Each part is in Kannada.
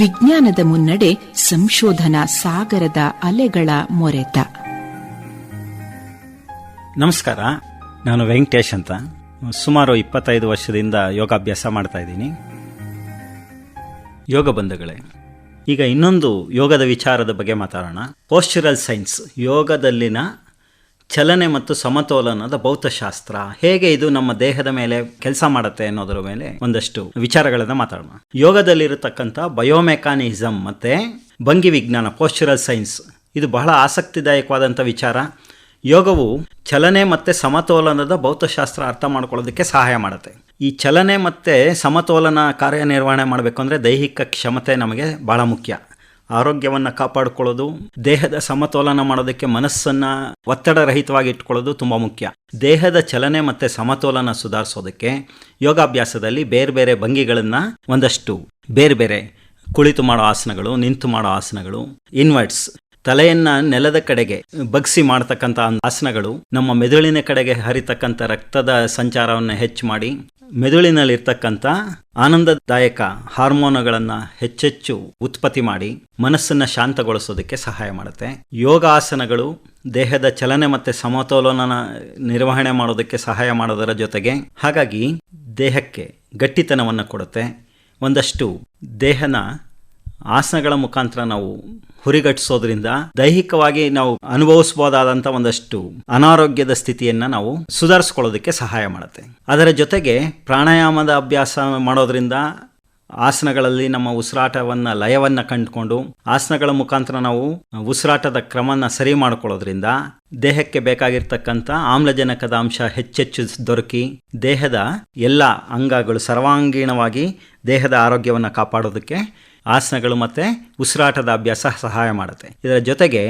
ವಿಜ್ಞಾನದ ಮುನ್ನಡೆ ಸಂಶೋಧನಾ ಸಾಗರದ ಅಲೆಗಳ ಮೊರೆತ. ನಮಸ್ಕಾರ, ನಾನು ವೆಂಕಟೇಶ್ ಅಂತ. ಸುಮಾರು ಇಪ್ಪತ್ತೈದು ವರ್ಷದಿಂದ ಯೋಗಾಭ್ಯಾಸ ಮಾಡ್ತಾ ಇದ್ದೀನಿ. ಯೋಗ ಬಂಧುಗಳೇ, ಈಗ ಇನ್ನೊಂದು ಯೋಗದ ವಿಚಾರದ ಬಗ್ಗೆ ಮಾತಾಡೋಣ. ಪೋಸ್ಚರಲ್ ಸೈನ್ಸ್ ಯೋಗದಲ್ಲಿನ ಚಲನೆ ಮತ್ತು ಸಮತೋಲನದ ಭೌತಶಾಸ್ತ್ರ. ಹೇಗೆ ಇದು ನಮ್ಮ ದೇಹದ ಮೇಲೆ ಕೆಲಸ ಮಾಡುತ್ತೆ ಅನ್ನೋದರ ಮೇಲೆ ಒಂದಷ್ಟು ವಿಚಾರಗಳನ್ನ ಮಾತಾಡೋಣ. ಯೋಗದಲ್ಲಿರತಕ್ಕಂಥ ಬಯೋಮೆಕಾನಿಸಮ್ ಮತ್ತೆ ಭಂಗಿ ವಿಜ್ಞಾನ ಪೋಸ್ಚರಲ್ ಸೈನ್ಸ್ ಇದು ಬಹಳ ಆಸಕ್ತಿದಾಯಕವಾದಂಥ ವಿಚಾರ. ಯೋಗವು ಚಲನೆ ಮತ್ತು ಸಮತೋಲನದ ಭೌತಶಾಸ್ತ್ರ ಅರ್ಥ ಮಾಡ್ಕೊಳ್ಳೋದಕ್ಕೆ ಸಹಾಯ ಮಾಡುತ್ತೆ. ಈ ಚಲನೆ ಮತ್ತು ಸಮತೋಲನ ಕಾರ್ಯನಿರ್ವಹಣೆ ಮಾಡಬೇಕು ಅಂದರೆ ದೈಹಿಕ ಕ್ಷಮತೆ ನಮಗೆ ಭಾಳ ಮುಖ್ಯ. ಆರೋಗ್ಯವನ್ನು ಕಾಪಾಡಿಕೊಳ್ಳೋದು, ದೇಹದ ಸಮತೋಲನ ಮಾಡೋದಕ್ಕೆ ಮನಸ್ಸನ್ನು ಒತ್ತಡರಹಿತವಾಗಿ ಇಟ್ಕೊಳ್ಳೋದು ತುಂಬ ಮುಖ್ಯ. ದೇಹದ ಚಲನೆ ಮತ್ತು ಸಮತೋಲನ ಸುಧಾರಿಸೋದಕ್ಕೆ ಯೋಗಾಭ್ಯಾಸದಲ್ಲಿ ಬೇರೆ ಬೇರೆ ಭಂಗಿಗಳನ್ನು ಒಂದಷ್ಟು, ಬೇರೆ ಬೇರೆ ಕುಳಿತು ಮಾಡೋ ಆಸನಗಳು, ನಿಂತು ಮಾಡೋ ಆಸನಗಳು ಇನ್ವರ್ಟ್ಸ್ ತಲೆಯನ್ನು ನೆಲದ ಕಡೆಗೆ ಬಗ್ಸಿ ಮಾಡತಕ್ಕಂಥ ಆಸನಗಳು, ನಮ್ಮ ಮೆದುಳಿನ ಕಡೆಗೆ ಹರಿತಕ್ಕಂಥ ರಕ್ತದ ಸಂಚಾರವನ್ನು ಹೆಚ್ಚು ಮಾಡಿ ಮೆದುಳಿನಲ್ಲಿರ್ತಕ್ಕಂಥ ಆನಂದದಾಯಕ ಹಾರ್ಮೋನುಗಳನ್ನು ಹೆಚ್ಚೆಚ್ಚು ಉತ್ಪತ್ತಿ ಮಾಡಿ ಮನಸ್ಸನ್ನು ಶಾಂತಗೊಳಿಸೋದಕ್ಕೆ ಸಹಾಯ ಮಾಡುತ್ತೆ. ಯೋಗಾಸನಗಳು ದೇಹದ ಚಲನೆ ಮತ್ತು ಸಮತೋಲನ ನಿರ್ವಹಣೆ ಮಾಡೋದಕ್ಕೆ ಸಹಾಯ ಮಾಡೋದರ ಜೊತೆಗೆ ಹಾಗಾಗಿ ದೇಹಕ್ಕೆ ಗಟ್ಟಿತನವನ್ನು ಕೊಡುತ್ತೆ. ಒಂದಷ್ಟು ದೇಹನ ಆಸನಗಳ ಮುಖಾಂತರ ನಾವು ಹುರಿಗಟ್ಟಿಸೋದ್ರಿಂದ ದೈಹಿಕವಾಗಿ ನಾವು ಅನುಭವಿಸಬಹುದಾದಂಥ ಒಂದಷ್ಟು ಅನಾರೋಗ್ಯದ ಸ್ಥಿತಿಯನ್ನು ನಾವು ಸುಧಾರಿಸ್ಕೊಳ್ಳೋದಕ್ಕೆ ಸಹಾಯ ಮಾಡುತ್ತೆ. ಅದರ ಜೊತೆಗೆ ಪ್ರಾಣಾಯಾಮದ ಅಭ್ಯಾಸ ಮಾಡೋದ್ರಿಂದ ಆಸನಗಳಲ್ಲಿ ನಮ್ಮ ಉಸಿರಾಟವನ್ನು, ಲಯವನ್ನು ಕಂಡುಕೊಂಡು ಆಸನಗಳ ಮುಖಾಂತರ ನಾವು ಉಸಿರಾಟದ ಕ್ರಮನ ಸರಿ ಮಾಡಿಕೊಳ್ಳೋದ್ರಿಂದ ದೇಹಕ್ಕೆ ಬೇಕಾಗಿರ್ತಕ್ಕಂಥ ಆಮ್ಲಜನಕದ ಅಂಶ ಹೆಚ್ಚೆಚ್ಚು ದೊರಕಿ ದೇಹದ ಎಲ್ಲ ಅಂಗಗಳು ಸರ್ವಾಂಗೀಣವಾಗಿ ದೇಹದ ಆರೋಗ್ಯವನ್ನು ಕಾಪಾಡೋದಕ್ಕೆ ಆಸನಗಳು ಮತ್ತು ಉಸಿರಾಟದ ಅಭ್ಯಾಸ ಸಹಾಯ ಮಾಡುತ್ತೆ. ಇದರ ಜೊತೆಗೆ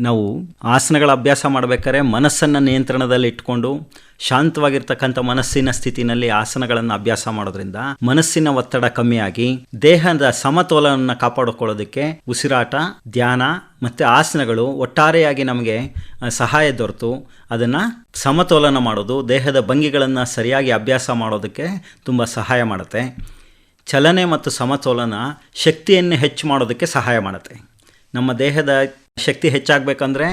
ನಾವು ಆಸನಗಳ ಅಭ್ಯಾಸ ಮಾಡಬೇಕಾದ್ರೆ ಮನಸ್ಸನ್ನು ನಿಯಂತ್ರಣದಲ್ಲಿ ಇಟ್ಕೊಂಡು ಶಾಂತವಾಗಿರ್ತಕ್ಕಂಥ ಮನಸ್ಸಿನ ಸ್ಥಿತಿನಲ್ಲಿ ಆಸನಗಳನ್ನು ಅಭ್ಯಾಸ ಮಾಡೋದ್ರಿಂದ ಮನಸ್ಸಿನ ಒತ್ತಡ ಕಮ್ಮಿಯಾಗಿ ದೇಹದ ಸಮತೋಲನವನ್ನು ಕಾಪಾಡಿಕೊಳ್ಳೋದಕ್ಕೆ ಉಸಿರಾಟ, ಧ್ಯಾನ ಮತ್ತು ಆಸನಗಳು ಒಟ್ಟಾರೆಯಾಗಿ ನಮಗೆ ಸಹಾಯ ದೊರೆತು. ಅದನ್ನು ಸಮತೋಲನ ಮಾಡೋದು ದೇಹದ ಭಂಗಿಗಳನ್ನು ಸರಿಯಾಗಿ ಅಭ್ಯಾಸ ಮಾಡೋದಕ್ಕೆ ತುಂಬ ಸಹಾಯ ಮಾಡುತ್ತೆ. ಚಲನೆ ಮತ್ತು ಸಮತೋಲನ ಶಕ್ತಿಯನ್ನು ಹೆಚ್ಚು ಮಾಡೋದಕ್ಕೆ ಸಹಾಯ ಮಾಡುತ್ತೆ. ನಮ್ಮ ದೇಹದ ಶಕ್ತಿ ಹೆಚ್ಚಾಗಬೇಕಂದ್ರೆ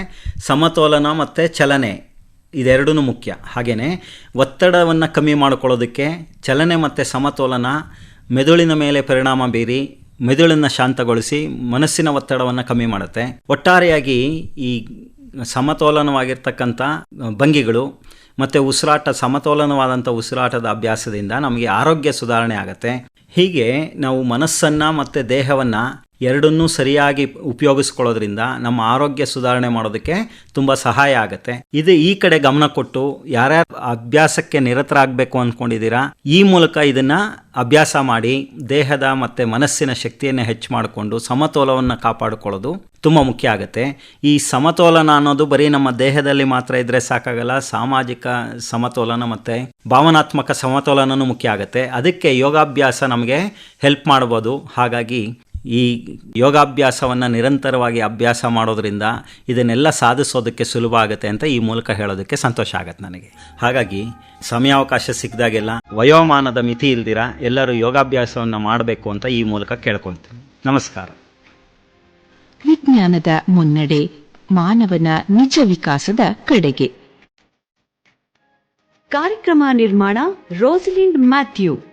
ಸಮತೋಲನ ಮತ್ತು ಚಲನೆ ಇದೆರಡೂ ಮುಖ್ಯ. ಹಾಗೆಯೇ ಒತ್ತಡವನ್ನು ಕಮ್ಮಿ ಮಾಡಿಕೊಳ್ಳೋದಕ್ಕೆ ಚಲನೆ ಮತ್ತು ಸಮತೋಲನ ಮೆದುಳಿನ ಮೇಲೆ ಪರಿಣಾಮ ಬೀರಿ ಮೆದುಳನ್ನು ಶಾಂತಗೊಳಿಸಿ ಮನಸ್ಸಿನ ಒತ್ತಡವನ್ನು ಕಮ್ಮಿ ಮಾಡುತ್ತೆ. ಒಟ್ಟಾರೆಯಾಗಿ ಈ ಸಮತೋಲನವಾಗಿರ್ತಕ್ಕಂಥ ಭಂಗಿಗಳು ಮತ್ತು ಉಸಿರಾಟ, ಸಮತೋಲನವಾದಂಥ ಉಸಿರಾಟದ ಅಭ್ಯಾಸದಿಂದ ನಮಗೆ ಆರೋಗ್ಯ ಸುಧಾರಣೆ ಆಗುತ್ತೆ. ಹೀಗೆ ನಾವು ಮನಸ್ಸನ್ನು ಮತ್ತು ದೇಹವನ್ನು ಎರಡನ್ನೂ ಸರಿಯಾಗಿ ಉಪಯೋಗಿಸ್ಕೊಳ್ಳೋದ್ರಿಂದ ನಮ್ಮ ಆರೋಗ್ಯ ಸುಧಾರಣೆ ಮಾಡೋದಕ್ಕೆ ತುಂಬ ಸಹಾಯ ಆಗುತ್ತೆ. ಇದು ಈ ಕಡೆ ಗಮನ ಕೊಟ್ಟು ಯಾರ್ಯಾರು ಅಭ್ಯಾಸಕ್ಕೆ ನಿರತರಾಗಬೇಕು ಅಂದ್ಕೊಂಡಿದ್ದೀರಾ ಈ ಮೂಲಕ ಇದನ್ನು ಅಭ್ಯಾಸ ಮಾಡಿ ದೇಹದ ಮತ್ತು ಮನಸ್ಸಿನ ಶಕ್ತಿಯನ್ನು ಹೆಚ್ಚು ಮಾಡಿಕೊಂಡು ಸಮತೋಲವನ್ನು ಕಾಪಾಡಿಕೊಳ್ಳೋದು ತುಂಬ ಮುಖ್ಯ ಆಗುತ್ತೆ. ಈ ಸಮತೋಲನ ಅನ್ನೋದು ಬರೀ ನಮ್ಮ ದೇಹದಲ್ಲಿ ಮಾತ್ರ ಇದ್ದರೆ ಸಾಕಾಗಲ್ಲ, ಸಾಮಾಜಿಕ ಸಮತೋಲನ ಮತ್ತು ಭಾವನಾತ್ಮಕ ಸಮತೋಲನನೂ ಮುಖ್ಯ ಆಗುತ್ತೆ. ಅದಕ್ಕೆ ಯೋಗಾಭ್ಯಾಸ ನಮಗೆ ಹೆಲ್ಪ್ ಮಾಡ್ಬೋದು. ಹಾಗಾಗಿ ಈ ಯೋಗಾಭ್ಯಾಸವನ್ನು ನಿರಂತರವಾಗಿ ಅಭ್ಯಾಸ ಮಾಡೋದ್ರಿಂದ ಇದನ್ನೆಲ್ಲ ಸಾಧಿಸೋದಕ್ಕೆ ಸುಲಭ ಆಗುತ್ತೆ ಅಂತ ಈ ಮೂಲಕ ಹೇಳೋದಕ್ಕೆ ಸಂತೋಷ ಆಗುತ್ತೆ ನನಗೆ. ಹಾಗಾಗಿ ಸಮಯಾವಕಾಶ ಸಿಕ್ಕಿದಾಗೆಲ್ಲ ವಯೋಮಾನದ ಮಿತಿ ಇಲ್ದಿರ ಎಲ್ಲರೂ ಯೋಗಾಭ್ಯಾಸವನ್ನು ಮಾಡಬೇಕು ಅಂತ ಈ ಮೂಲಕ ಕೇಳ್ಕೊತೀನಿ ನಮಸ್ಕಾರ. ವಿಜ್ಞಾನದ ಮುನ್ನಡೆ, ಮಾನವನ ನಿಜ ವಿಕಾಸದ ಕಡೆಗೆ. ಕಾರ್ಯಕ್ರಮ ನಿರ್ಮಾಣ ರೋಸಲಿಂಡ್ ಮ್ಯಾಥ್ಯೂ.